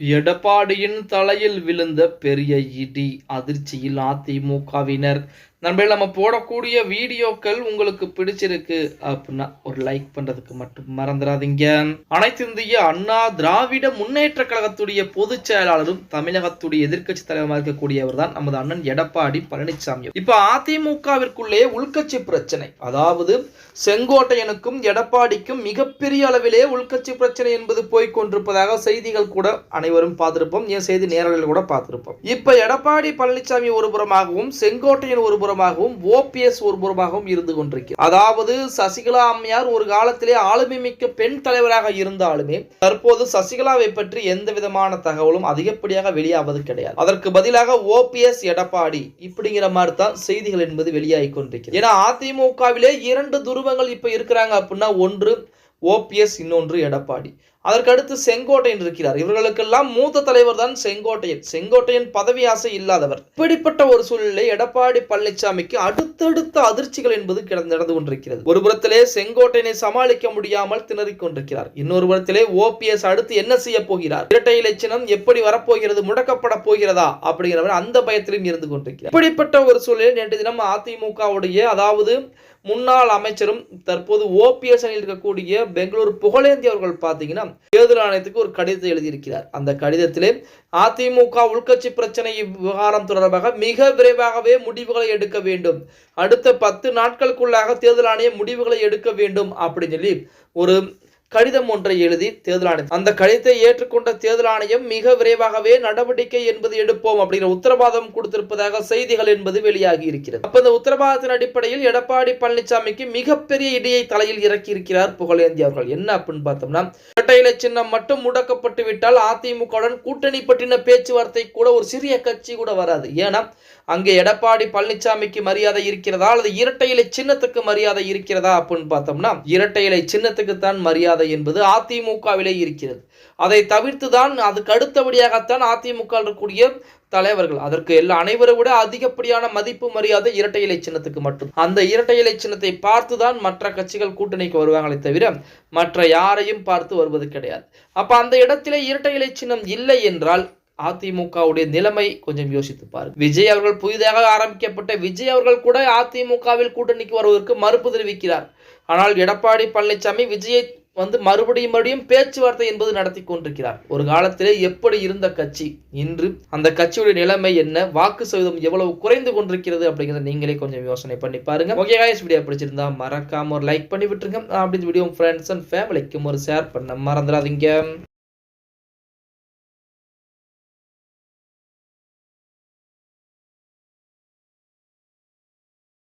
எடப்பாடியின் தலையில் விழுந்த பெரிய இடி அதிர்ச்சியில் அதிமுகவினர் நண்பர்கள் நம்ம போடக்கூடிய வீடியோக்கள் உங்களுக்கு பிடிச்சிருக்கு அப்படின்னா ஒரு லைக் பண்றதுக்கு மட்டும் மறந்துடாதீங்க. அனைத்து இந்திய அண்ணா திராவிட முன்னேற்ற கழகத்துடைய பொதுச் செயலாளரும் தமிழகத்துடைய எதிர்க்கட்சி தலைவராக இருக்கக்கூடியவர் தான் நமது அண்ணன் எடப்பாடி பழனிசாமி இப்ப அதிமுகவிற்குள்ளே உள்கட்சி பிரச்சனை. அதாவது செங்கோட்டையனுக்கும் எடப்பாடிக்கும் மிகப்பெரிய அளவிலே உள்கட்சி பிரச்சனை என்பது போய்கொண்டிருப்பதாக செய்திகள் கூட அனைவரும் பார்த்திருப்போம். என் செய்தி நேரலில் கூட பார்த்திருப்போம். இப்ப எடப்பாடி பழனிசாமி ஒருபுறமாகவும் செங்கோட்டையன் ஒருபுறம் புறமாகவும் ஓபிஎஸ் ஒரு புறமாகவும் இருந்து கொண்டிருக்கிறது. அதாவது சசிகலா அம்மையார் ஒரு காலத்திலே ஆளுமை மிக்க பெண் தலைவராக இருந்தாலுமே தற்போது சசிகலாவை பற்றி எந்த விதமான தகவலும் அதிகப்படியாக வெளியாவது கிடையாது. அதற்கு பதிலாக ஓபிஎஸ் எடப்பாடி இப்படிங்கிற மாதிரி தான் செய்திகள் என்பது வெளியாகி கொண்டிருக்கிறது. ஏன்னா அதிமுகவிலே இரண்டு துருவங்கள் இப்ப இருக்கிறாங்க அப்படின்னா ஒன்று ஓபிஎஸ் இன்னொன்று எடப்பாடி. அதற்கடுத்து செங்கோட்டையன் இருக்கிறார். இவர்களுக்கெல்லாம் மூத்த தலைவர் தான் செங்கோட்டையன். செங்கோட்டையன் பதவி ஆசை இல்லாதவர். இப்படிப்பட்ட ஒரு சூழ்நிலை எடப்பாடி பழனிசாமிக்கு அடுத்தடுத்த அதிர்ச்சிகள் என்பது கிடந்து நடந்து கொண்டிருக்கிறது. ஒரு புறத்திலே செங்கோட்டையனை சமாளிக்க முடியாமல் திணறிக் கொண்டிருக்கிறார். இன்னொரு புறத்திலே ஓபிஎஸ் அடுத்து என்ன செய்ய போகிறார்? இரட்டை இலட்சணம் எப்படி வரப்போகிறது? முடக்கப்பட போகிறதா? அப்படிங்கிறவர் அந்த பயத்திலும் இருந்து கொண்டிருக்கிறார். இப்படிப்பட்ட ஒரு சூழ்நிலை நேற்று தினம் அதிமுகவுடைய அதாவது முன்னாள் அமைச்சரும் தற்போது ஓபிஎஸ் அணியில் இருக்கக்கூடிய பெங்களூர் புகழேந்தி அவர்கள் பார்த்தீங்கன்னா தேர்தல் ஆணையத்துக்கு ஒரு கடிதத்தை எழுதியிருக்கிறார். அந்த கடிதத்திலே அதிமுக உள்கட்சி பிரச்சனை விவகாரம் தொடர்பாக மிக விரைவாகவே முடிவுகளை எடுக்க வேண்டும். அடுத்த பத்து நாட்களுக்குள்ளாக தேர்தல் ஆணையம் முடிவுகளை எடுக்க வேண்டும் அப்படின்னு சொல்லி ஒரு கடிதம் ஒன்றை எழுதி தேர்தல் ஆணையம் அந்த கடிதத்தை ஏற்றுக்கொண்ட தேர்தல் ஆணையம் மிக விரைவாகவே நடவடிக்கை என்பது எடுப்போம் அப்படிங்கிற உத்தரவாதம் கொடுத்திருப்பதாக செய்திகள் என்பது வெளியாகி இருக்கிறது. அப்ப இந்த உத்தரவாதத்தின் அடிப்படையில் எடப்பாடி பழனிசாமிக்கு மிகப்பெரிய இடியை தலையில் இறக்கி இருக்கிறார் புகழேந்தி அவர்கள். என்ன அப்படின்னு பார்த்தோம்னா இரட்டையில சின்னம் மட்டும் முடக்கப்பட்டு விட்டால் அதிமுகவுடன் கூட்டணி பற்றின பேச்சுவார்த்தை கூட ஒரு சிறிய கட்சி கூட வராது. ஏன்னா அங்கே எடப்பாடி பழனிசாமிக்கு மரியாதை இருக்கிறதா அல்லது இரட்டை இலை சின்னத்துக்கு மரியாதை இருக்கிறதா அப்படின்னு பார்த்தோம்னா இரட்டை இலை சின்னத்துக்கு தான் மரியாதை என்பது அதிமுகவிலே இருக்கிறது. அதை தவிர்த்து தான் அதுக்கு அடுத்தபடியாகத்தான் அதிமுக இருக்கக்கூடிய தலைவர்கள். அதற்கு எல்லா அனைவரை விட அதிகப்படியான மதிப்பு மரியாதை இரட்டை இலை சின்னத்துக்கு மட்டும். அந்த இரட்டை இலை சின்னத்தை பார்த்து தான் மற்ற கட்சிகள் கூட்டணிக்கு வருவாங்களே தவிர மற்ற யாரையும் பார்த்து வருவது கிடையாது. அப்ப அந்த இடத்திலே இரட்டை இலை சின்னம் இல்லை என்றால் அதிமுகவுடைய நிலைமை கொஞ்சம் யோசித்து பாருங்க. விஜய் அவர்கள் புதிதாக ஆரம்பிக்கப்பட்ட விஜய் அவர்கள் கூட அதிமுகவில் கூட்டணிக்கு வருவதற்கு மறுப்பு தெரிவிக்கிறார். ஆனால் எடப்பாடி பழனிசாமி விஜயை வந்து மறுபடியும் மறுபடியும் பேச்சுவார்த்தை என்பது நடத்தி கொண்டிருக்கிறார். ஒரு காலத்திலே எப்படி இருந்த கட்சி? இன்று அந்த கட்சியுடைய நிலைமை என்ன? வாக்கு சதவீதம் எவ்வளவு குறைந்து கொண்டிருக்கிறது அப்படிங்கிறத நீங்களே கொஞ்சம் யோசனை பண்ணி பாருங்க. ஓகே காய்ஸ் வீடியோ பிடிச்சிருந்தா மறக்காம ஒரு லைக் பண்ணி விட்டுருங்க. அப்படி வீடியோ ஃப்ரெண்ட்ஸ் அண்ட் ஃபேமிலிக்கும் ஒரு ஷேர் பண்ண மறந்துடாதீங்க.